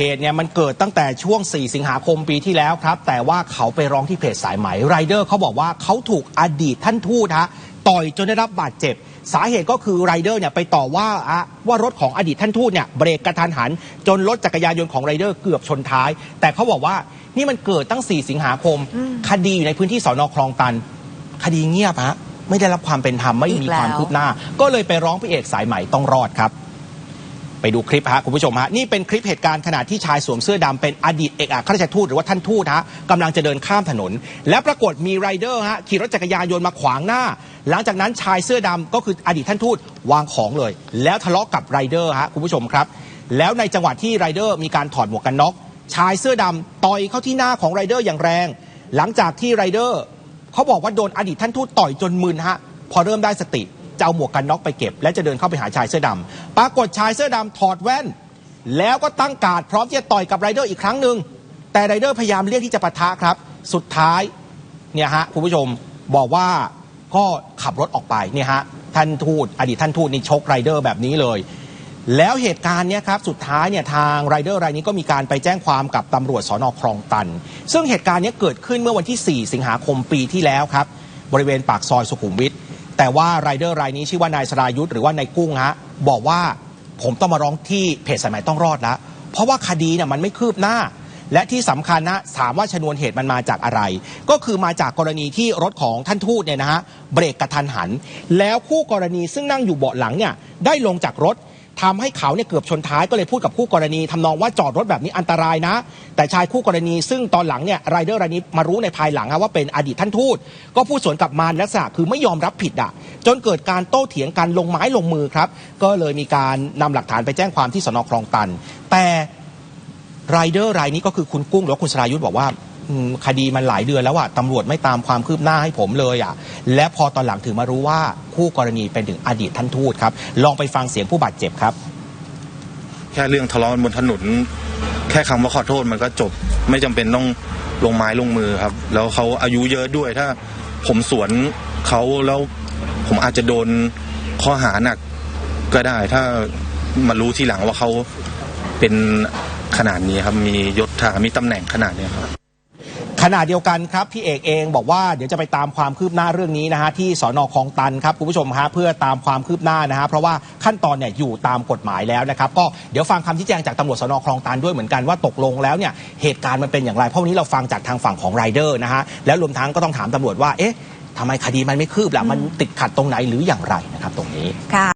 เหตุเนี่ยมันเกิดตั้งแต่ช่วง 4 สิงหาคมปีที่แล้วครับ แต่ว่าเขาไปร้องที่เพจสายไหมไรเดอร์เขาบอกว่าเขาถูกอดีตท่านทูตฮะต่อยจนได้รับบาดเจ็บ สาเหตุก็คือไรเดอร์เนี่ยไปต่อว่าอะว่ารถของอดีตท่านทูตเนี่ยเบรกกระทันหัน จนรถจักรยานยนต์ของไรเดอร์เกือบชนท้าย แต่เขาบอกว่านี่มันเกิดตั้ง 4 สิงหาคม คดีอยู่ในพื้นที่สอนอคลองตัน คดีเงียบฮะไม่ได้รับความเป็นธรรมไม่มีความคืบหน้า ก็เลยไปร้องพี่เอกสายไหมต้องรอดครับ ไปดูคลิปฮะคุณผู้ชมฮะนี่เป็นคลิปเหตุการณ์ขณะที่ชายสวมเสื้อดำเป็นอดีตเอกอัครราชทูตหรือว่าท่านทูตฮะกำลังจะเดินข้ามถนน และปรากฏมีไรเดอร์ฮะขี่รถจักรยานยนต์มาขวางหน้า หลังจากนั้นชายเสื้อดำก็คืออดีตท่านทูตวางของเลย แล้วทะเลาะกับไรเดอร์ฮะคุณผู้ชมครับ แล้วในจังหวะที่ไรเดอร์มีการถอดหมวกกันน็อกชายเสื้อดำต่อยเข้าที่หน้าของไรเดอร์อย่างแรง หลังจากที่ไรเดอร์เขาบอกว่าโดนอดีตท่านทูตต่อยจนมึนฮะพอเริ่มได้สติ จะเอาหมวกกันน็อกไปเก็บ และจะเดินเข้าไปหาชายเสื้อดำปรากฏชายเสื้อดำถอดแว่น แล้วก็ตั้งการ์ดพร้อมที่จะต่อยกับไรเดอร์อีกครั้งหนึ่งแต่ไรเดอร์พยายามเรียกที่จะปะทะครับ สุดท้ายเนี่ยฮะคุณผู้ชมบอกว่าก็ขับรถออกไปเนี่ยฮะท่านทูตอดีตท่านทูตนี่ชกไรเดอร์แบบนี้เลย แล้วเหตุการณ์เนี้ยครับสุดท้ายเนี่ยทางไรเดอร์รายนี้ก็มีการไปแจ้งความกับตำรวจสอนอคลองตัน ซึ่งเหตุการณ์นี้เกิดขึ้นเมื่อวันที่ 4 สิงหาคมปีที่แล้วครับ บริเวณปากซอยสุขุมวิท แต่ว่ารายเดอร์รายนี้ชื่อว่านายสรายุทธหรือว่านายกุ้งฮะบอกว่าผมต้องมาร้องที่เพจสายใหมต้องรอดแล้ว เพราะว่าคดีเนี่ยมันไม่คืบหน้า และที่สำคัญนะถามว่าชนวนเหตุมันมาจากอะไร ก็คือมาจากกรณีที่รถของท่านทูตเนี่ยนะฮะเบรกกระทันหัน แล้วคู่กรณีซึ่งนั่งอยู่เบาะหลังเนี่ยได้ลงจากรถ ทำให้เขาเนี่ยเกือบชนท้ายก็เลยพูดกับคู่กรณีทำนองว่าจอดรถแบบนี้อันตรายนะ แต่ชายคู่กรณี ซึ่งตอนหลังเนี่ยไรเดอร์รายนี้มารู้ในภายหลังอะว่าเป็นอดีตท่านทูตก็พูดสวนกลับมาในลักษณะคือไม่ยอมรับผิดอะจนเกิดการโต้เถียงกันลงไม้ลงมือครับ ก็เลยมีการนำหลักฐานไปแจ้งความที่สนคลองตัน แต่ไรเดอร์รายนี้ก็คือคุณกุ้งหรือว่าคุณสรายุทธ์บอกว่า อืมคดีมันหลายเดือนแล้วอะตำรวจไม่ตามความคืบหน้าให้ผมเลยอะและพอตอนหลังถึงมารู้ว่าคู่กรณีเป็นถึงอดีตท่านทูตครับ ลองไปฟังเสียงผู้บาดเจ็บครับ แค่เรื่องทะเลาะบนถนน แค่คำว่าขอโทษมันก็จบ ไม่จำเป็นต้องลงไม้ลงมือครับ แล้วเขาอายุเยอะด้วยถ้าผมสวนเขาแล้วผมอาจจะโดนข้อหาหนักก็ได้ ถ้ามารู้ทีหลังว่าเขาเป็นขนาดนี้ครับมียศถามีตำแหน่งขนาดนี้ครับ ขณะเดียวกันครับพี่เอกเองบอกว่าเดี๋ยวจะไปตามความคืบหน้าเรื่องนี้นะฮะที่สอนอคลองตันครับคุณผู้ชมฮะเพื่อตามความคืบหน้านะฮะเพราะว่าขั้นตอนเนี่ยอยู่ตามกฎหมายแล้วนะครับก็เดี๋ยวฟังคำชี้แจงจากตำรวจสอนอคลองตันด้วยเหมือนกันว่าตกลงแล้วเนี่ยเหตุการณ์มันเป็นอย่างไรเพราะวันนี้เราฟังจากทางฝั่งของไรเดอร์นะฮะแล้วรวมทั้งก็ต้องถามตำรวจว่าเอ๊ะทำไมคดีมันไม่คืบล่ะมันติดขัดตรงไหนหรืออย่างไรนะครับตรงนี้ค่ะ